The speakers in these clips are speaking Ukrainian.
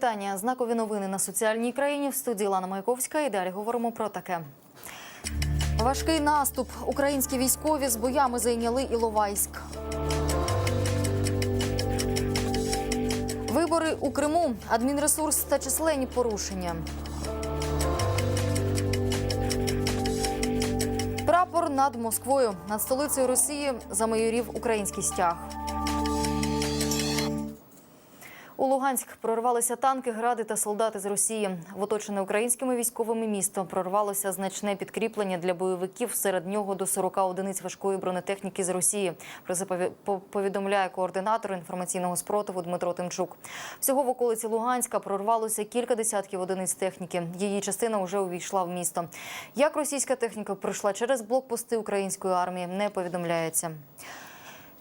Вітання. Знакові новини на соціальній країні в студії Лана Маяковська. І далі говоримо про таке. Важкий наступ. Українські військові з боями зайняли Іловайськ. Вибори у Криму, адмінресурс та численні порушення. Прапор над Москвою. Над столицею Росії замайорів український стяг. У Луганськ прорвалися танки, гради та солдати з Росії. В оточене українськими військовими місто прорвалося значне підкріплення для бойовиків. Серед нього до 40 одиниць важкої бронетехніки з Росії. Про це пові- повідомляє координатор інформаційного спротиву Дмитро Тимчук. Всього в околиці Луганська прорвалося кілька десятків одиниць техніки. Її частина вже увійшла в місто. Як російська техніка пройшла через блокпости української армії, не повідомляється.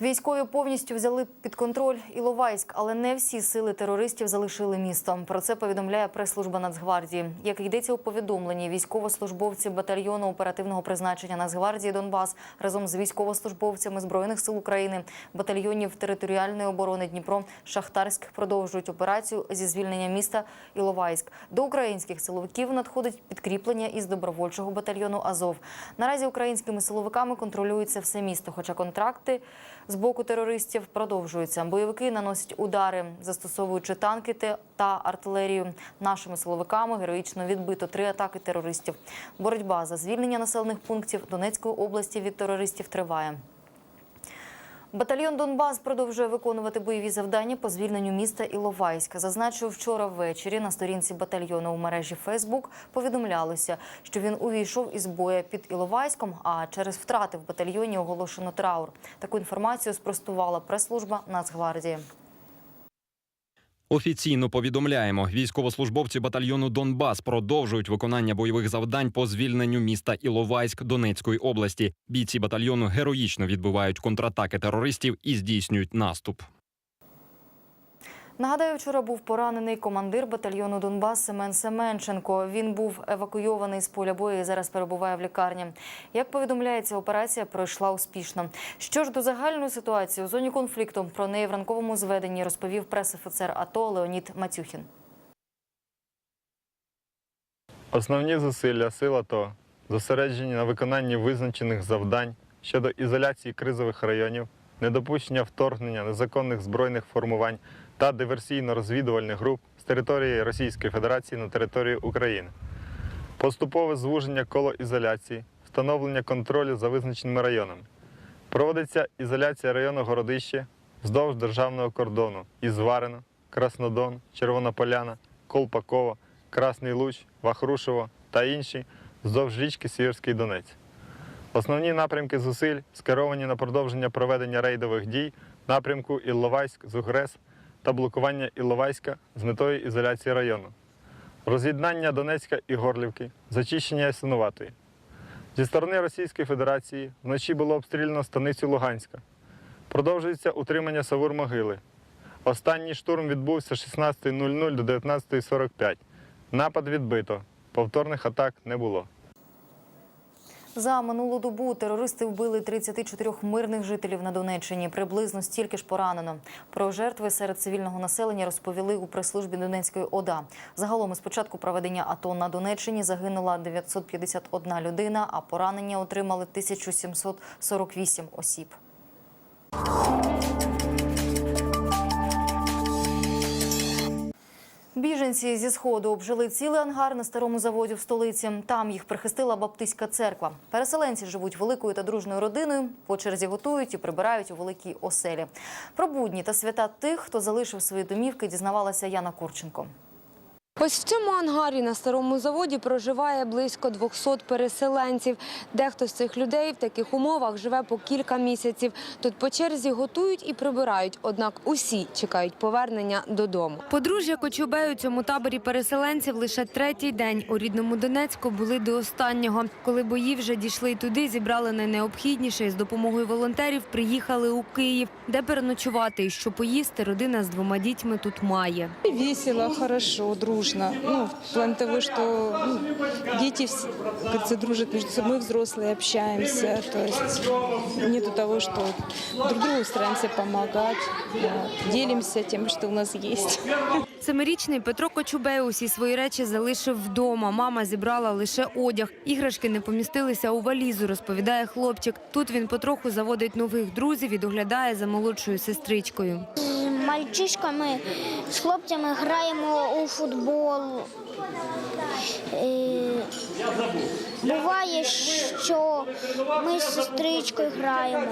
Військові повністю взяли під контроль Іловайськ, але не всі сили терористів залишили місто. Про це повідомляє прес-служба Нацгвардії. Як йдеться у повідомленні, військовослужбовці батальйону оперативного призначення Нацгвардії Донбас разом з військовослужбовцями збройних сил України, батальйонів територіальної оборони Дніпро, Шахтарськ продовжують операцію зі звільнення міста Іловайськ. До українських силовиків надходить підкріплення із добровольчого батальйону Азов. Наразі українськими силовиками контролюється все місто, хоча контракти з боку терористів продовжуються. Бойовики наносять удари, застосовуючи танки та артилерію. Нашими силовиками героїчно відбито три атаки терористів. Боротьба за звільнення населених пунктів Донецької області від терористів триває. Батальйон Донбас продовжує виконувати бойові завдання по звільненню міста Іловайська. Зазначив вчора ввечері на сторінці батальйону у мережі Фейсбук повідомлялося, що він увійшов із боя під Іловайськом, а через втрати в батальйоні оголошено траур. Таку інформацію спростувала прес-служба Нацгвардії. Офіційно повідомляємо, військовослужбовці батальйону Донбас продовжують виконання бойових завдань по звільненню міста Іловайськ Донецької області. Бійці батальйону героїчно відбивають контратаки терористів і здійснюють наступ. Нагадаю, вчора був поранений командир батальйону Донбас Семен Семенченко. Він був евакуйований з поля бою і зараз перебуває в лікарні. Як повідомляється, операція пройшла успішно. Що ж до загальної ситуації у зоні конфлікту про неї в ранковому зведенні розповів прес-офіцер АТО Леонід Матюхін. Основні зусилля сил АТО зосереджені на виконанні визначених завдань щодо ізоляції кризових районів, недопущення вторгнення незаконних збройних формувань та диверсійно-розвідувальних груп з території Російської Федерації на територію України, поступове звуження коло ізоляції, встановлення контролю за визначеними районами. Проводиться ізоляція району Городище вздовж державного кордону Ізварено, Краснодон, Червона Поляна, Колпаково, Красний Луч, Вахрушево та інші вздовж річки Сіверський Донець. Основні напрямки зусиль скеровані на продовження проведення рейдових дій напрямку Ілловайськ-Зугрес та блокування Ілловайська з метою ізоляції району, роз'єднання Донецька і Горлівки, зачищення Ясинуватої. Зі сторони Російської Федерації вночі було обстріляно станицю Луганська. Продовжується утримання Савур-Могили. Останній штурм відбувся з 16.00 до 19.45. Напад відбито. Повторних атак не було. За минулу добу терористи вбили 34 мирних жителів на Донеччині. Приблизно стільки ж поранено. Про жертви серед цивільного населення розповіли у прес-службі Донецької ОДА. Загалом із початку проведення АТО на Донеччині загинула 951 людина, а поранення отримали 1748 осіб. Біженці зі сходу обжили цілий ангар на старому заводі в столиці. Там їх прихистила Баптистська церква. Переселенці живуть великою та дружною родиною. По черзі готують і прибирають у великій оселі. Про будні та свята тих, хто залишив свої домівки, дізнавалася Яна Курченко. Ось в цьому ангарі на старому заводі проживає близько 200 переселенців. Дехто з цих людей в таких умовах живе по кілька місяців. Тут по черзі готують і прибирають, однак усі чекають повернення додому. Подружжя Кочубей у цьому таборі переселенців лише третій день. У рідному Донецьку були до останнього. Коли бої вже дійшли туди, зібрали найнеобхідніше і з допомогою волонтерів приїхали у Київ, де переночувати і що поїсти родина з двома дітьми тут має. Весело, хорошо, дружно. Конечно. Ну, в плане того, что ну, дети, вс- как говорится, дружат между собой, мы взрослые общаемся. То есть нету того, что друг другу стараемся помогать, делимся тем, что у нас есть. Семирічний Петро Кочубей усі свої речі залишив вдома. Мама зібрала лише одяг. Іграшки не помістилися у валізу, розповідає хлопчик. Тут він потроху заводить нових друзів і доглядає за молодшою сестричкою. З мальчишками, з хлопцями граємо у футбол. Е, Буває, що ми з сестричкою граємо.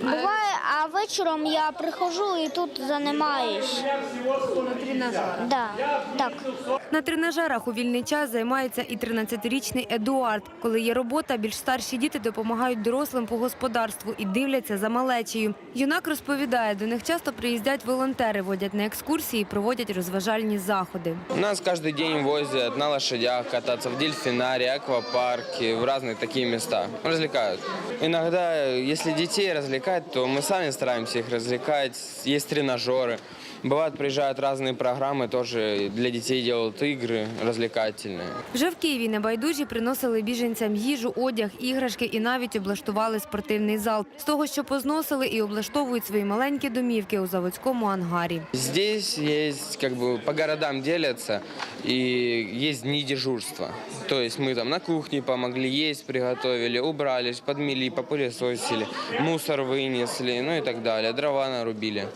Буває, а вечором я приходжу і тут займаюсь. Да, так. На тренажерах у вільний час займається і 13-річний Едуард. Коли є робота, більш старші діти допомагають дорослим по господарству і дивляться за малечею. Юнак розповідає, до них часто приїздять волонтери, водять на екскурсії, і проводять розважальні заходи. Нас каждый день возят на лошадях кататься в дельфинарии, аквапарке, в разные такие места. Развлекают. Иногда, если детей развлекать, то мы сами стараемся их развлекать. Есть тренажеры. Бывают, приезжают разные программы, тоже для детей делают игры развлекательные. Вже в Києві небайдужі приносили біженцям їжу, одяг, іграшки і навіть облаштували спортивний зал. З того, що позносили і облаштовують свої маленькі домівки у заводському ангарі. Здесь есть, как бы, по городам делятся, и есть дни дежурства. То есть мы там на кухне помогли, есть приготовили, убрались, подмели, попылесосили, мусор вынесли, ну и так далее, дрова нарубили.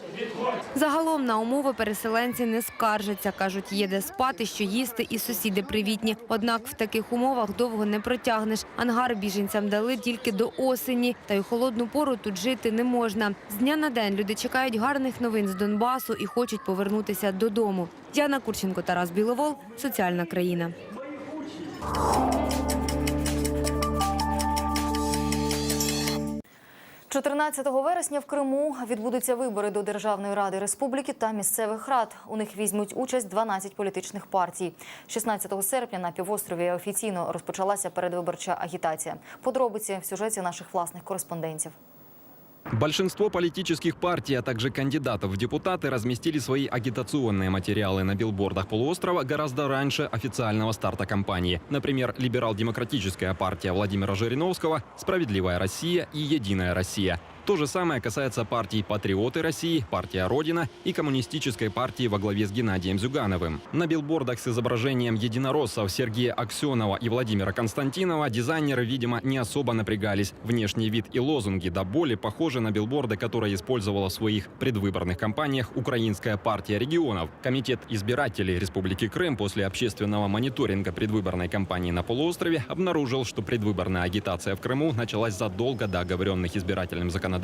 Загалом на умови переселенці не скаржаться. Кажуть, є де спати, що їсти, і сусіди привітні. Однак в таких умовах довго не протягнеш. Ангар біженцям дали тільки до осені, та й холодну пору тут жити не можна. З дня на день люди чекають гарних новин з Донбасу і хочуть повернутися додому. Діана Курченко, Тарас Біловол, соціальна країна. 14 вересня в Криму відбудуться вибори до Державної ради республіки та місцевих рад. У них візьмуть участь 12 політичних партій. 16 серпня на півострові офіційно розпочалася передвиборча агітація. Подробиці в сюжеті наших власних кореспондентів. Большинство политических партий, а также кандидатов в депутаты разместили свои агитационные материалы на билбордах полуострова гораздо раньше официального старта кампании. Например, либерал-демократическая партия Владимира Жириновского, «Справедливая Россия» и «Единая Россия». То же самое касается партий «Патриоты России», «Партия Родина» и коммунистической партии во главе с Геннадием Зюгановым. На билбордах с изображением единороссов Сергея Аксенова и Владимира Константинова дизайнеры, видимо, не особо напрягались. Внешний вид и лозунги до боли похожи на билборды, которые использовала в своих предвыборных кампаниях Украинская партия регионов. Комитет избирателей Республики Крым после общественного мониторинга предвыборной кампании на полуострове обнаружил, что предвыборная агитация в Крыму началась задолго до оговоренных избирательным законодательством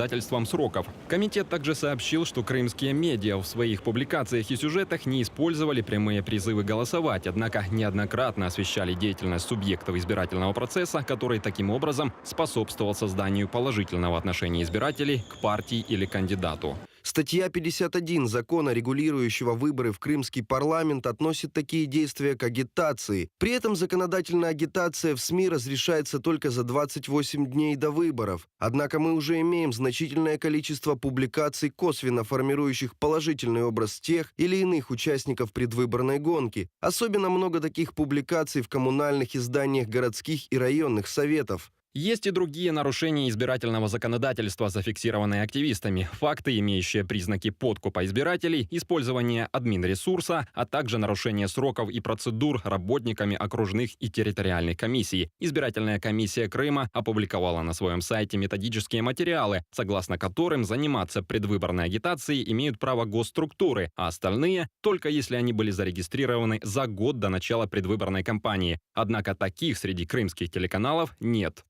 сроков. Комитет также сообщил, что крымские медиа в своих публикациях и сюжетах не использовали прямые призывы голосовать, однако неоднократно освещали деятельность субъектов избирательного процесса, который таким образом способствовал созданию положительного отношения избирателей к партии или кандидату. Статья 51 закона, регулирующего выборы в крымский парламент, относит такие действия к агитации. При этом законодательная агитация в СМИ разрешается только за 28 дней до выборов. Однако мы уже имеем значительное количество публикаций, косвенно формирующих положительный образ тех или иных участников предвыборной гонки. Особенно много таких публикаций в коммунальных изданиях городских и районных советов. Есть и другие нарушения избирательного законодательства, зафиксированные активистами. Факты, имеющие признаки подкупа избирателей, использование админресурса, а также нарушение сроков и процедур работниками окружных и территориальных комиссий. Избирательная комиссия Крыма опубликовала на своем сайте методические материалы, согласно которым заниматься предвыборной агитацией имеют право госструктуры, а остальные – только если они были зарегистрированы за год до начала предвыборной кампании. Однако таких среди крымских телеканалов нет.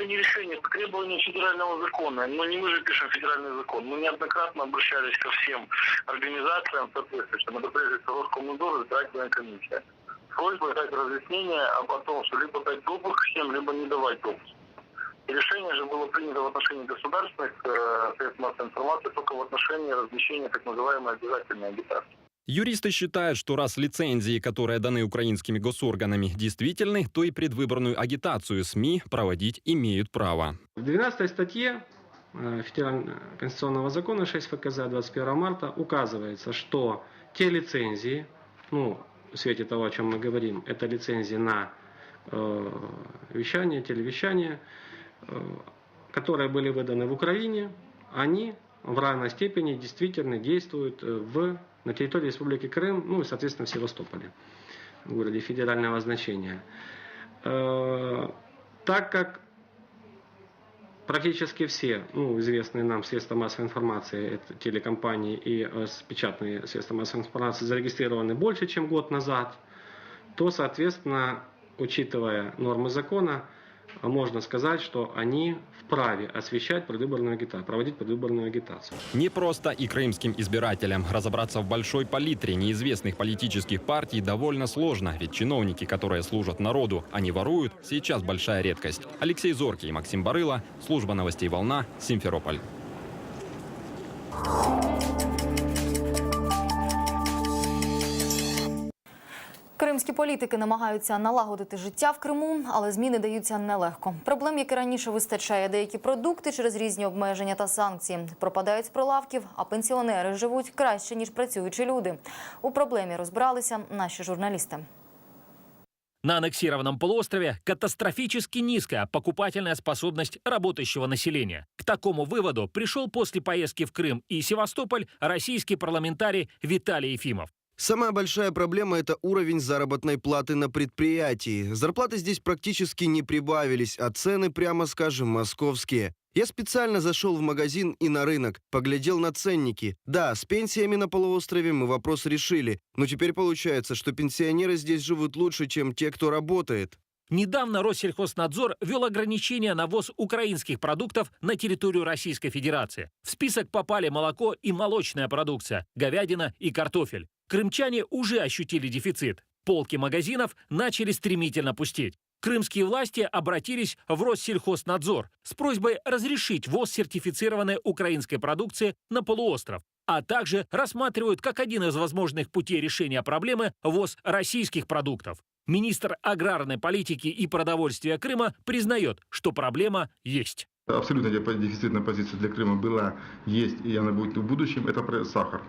Требование федерального закона. Но не мы же пишем федеральный закон. Мы неоднократно обращались ко всем организациям соответствующим. Это прежде всего Роскомнадзор избирательная комиссия. С просьбой дать разъяснение о том, что либо дать допуск всем, либо не давать допуск. И решение же было принято в отношении государственных э, средств массовой информации только в отношении размещения так называемой обязательной агитации. Юристы считают, что раз лицензии, которые даны украинскими госорганами, действительны, то и предвыборную агитацию СМИ проводить имеют право. В 12 статье э, Федерального конституционного закона 6 ФКЗ 21 марта указывается, что те лицензии ну, в свете того, о чем мы говорим, это лицензии на э, вещание, телевещание, э, которые были выданы в Украине, они в равной степени действительно действуют э, в, на территории Республики Крым, ну и, соответственно, в Севастополе, в городе федерального значения. Э, так как практически все ну, известные нам средства массовой информации, это телекомпании и э, печатные средства массовой информации зарегистрированы больше, чем год назад, то, соответственно, учитывая нормы закона, можно сказать, что они вправе освещать предвыборную агитацию, проводить предвыборную агитацию. Не просто и крымским избирателям. Разобраться в большой палитре неизвестных политических партий довольно сложно, ведь чиновники, которые служат народу, а не воруют, сейчас большая редкость. Алексей Зоркий, Максим Барыла, служба новостей «Волна», Симферополь. Кримські політики намагаються налагодити життя в Криму, але зміни даються нелегко. Проблем, як раніше, вистачає. Деякі продукти через різні обмеження та санкції пропадають з прилавків, а пенсіонери живуть краще ніж працюючі люди. У проблемі розбиралися наші журналісти. На аннексированном полуострове катастрофически низкая покупательная способность работающего населения. К такому выводу пришел после поездки в Крым и Севастополь российский парламентарий Виталий Ефимов. Самая большая проблема – это уровень заработной платы на предприятии. Зарплаты здесь практически не прибавились, а цены, прямо скажем, московские. Я специально зашел в магазин и на рынок, поглядел на ценники. Да, с пенсиями на полуострове мы вопрос решили, но теперь получается, что пенсионеры здесь живут лучше, чем те, кто работает. Недавно Россельхознадзор ввел ограничения на ввоз украинских продуктов на территорию Российской Федерации. В список попали молоко и молочная продукция, говядина и картофель. Крымчане уже ощутили дефицит. Полки магазинов начали стремительно пустеть. Крымские власти обратились в Россельхознадзор с просьбой разрешить ввоз сертифицированной украинской продукции на полуостров, а также рассматривают как один из возможных путей решения проблемы ввоз российских продуктов. Министр аграрной политики и продовольствия Крыма признает, что проблема есть. Абсолютно дефицитная позиция для Крыма была, есть и она будет в будущем. Это сахар.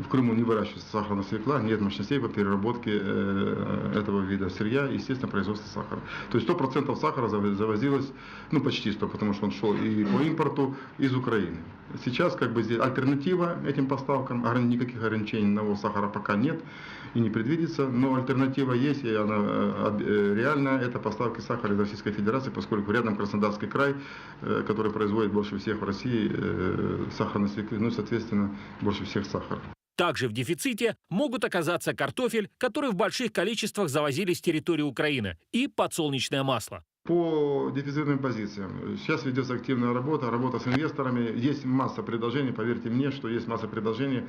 В Крыму не выращивается сахарная свекла, нет мощностей по переработке э, этого вида сырья, естественно, производство сахара. То есть 100% сахара зав- завозилось, ну почти 100, потому что он шел и по импорту из Украины. Сейчас как бы здесь альтернатива этим поставкам, никаких ограничений на ввоз сахара пока нет и не предвидится, но альтернатива есть, и она э, э, реальная, это поставки сахара из Российской Федерации, поскольку рядом Краснодарский край, который производит больше всех в России сахарной свеклы, ну соответственно, больше всех сахара. Также в дефиците могут оказаться картофель, который в больших количествах завозили с территории Украины, и подсолнечное масло. По дефицитным позициям. Сейчас ведется активная работа, работа с инвесторами. Есть масса предложений, поверьте мне, что есть масса предложений,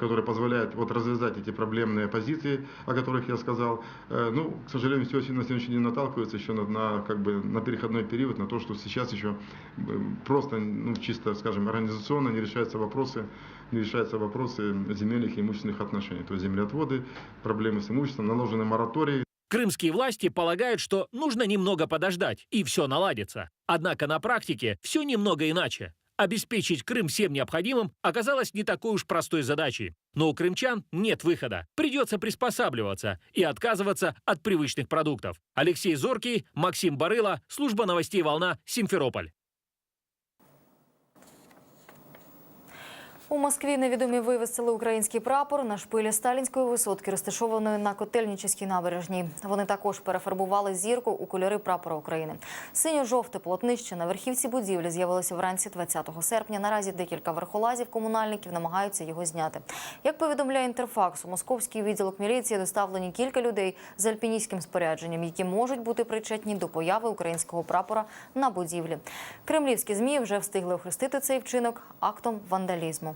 которые позволяют вот развязать эти проблемные позиции, о которых я сказал. Э, Ну, к сожалению, все на сегодняшний день наталкиваются еще на, на, как бы, на переходной период, на то, что сейчас еще э, просто, ну, чисто, скажем, организационно не решаются вопросы, не решаются вопросы земельных и имущественных отношений. То есть землеотводы, проблемы с имуществом, наложенный мораторий, Крымские власти полагают, что нужно немного подождать, и все наладится. Однако на практике все немного иначе. Обеспечить Крым всем необходимым оказалось не такой уж простой задачей. Но у крымчан нет выхода. Придется приспосабливаться и отказываться от привычных продуктов. Алексей Зоркий, Максим Барыла, служба новостей «Волна», Симферополь. У Москві невідомі вивесили український прапор на шпилі сталінської висотки, розташованої на Котельнічівській набережній. Вони також перефарбували зірку у кольори прапора України. Синьо-жовте полотнище на верхівці будівлі з'явилося вранці 20 серпня. Наразі декілька верхолазів комунальників намагаються його зняти. Як повідомляє інтерфакс, у московський відділок міліції доставлені кілька людей з альпіністським спорядженням, які можуть бути причетні до появи українського прапора на будівлі. Кремлівські змі вже встигли охрестити цей вчинок актом вандалізму.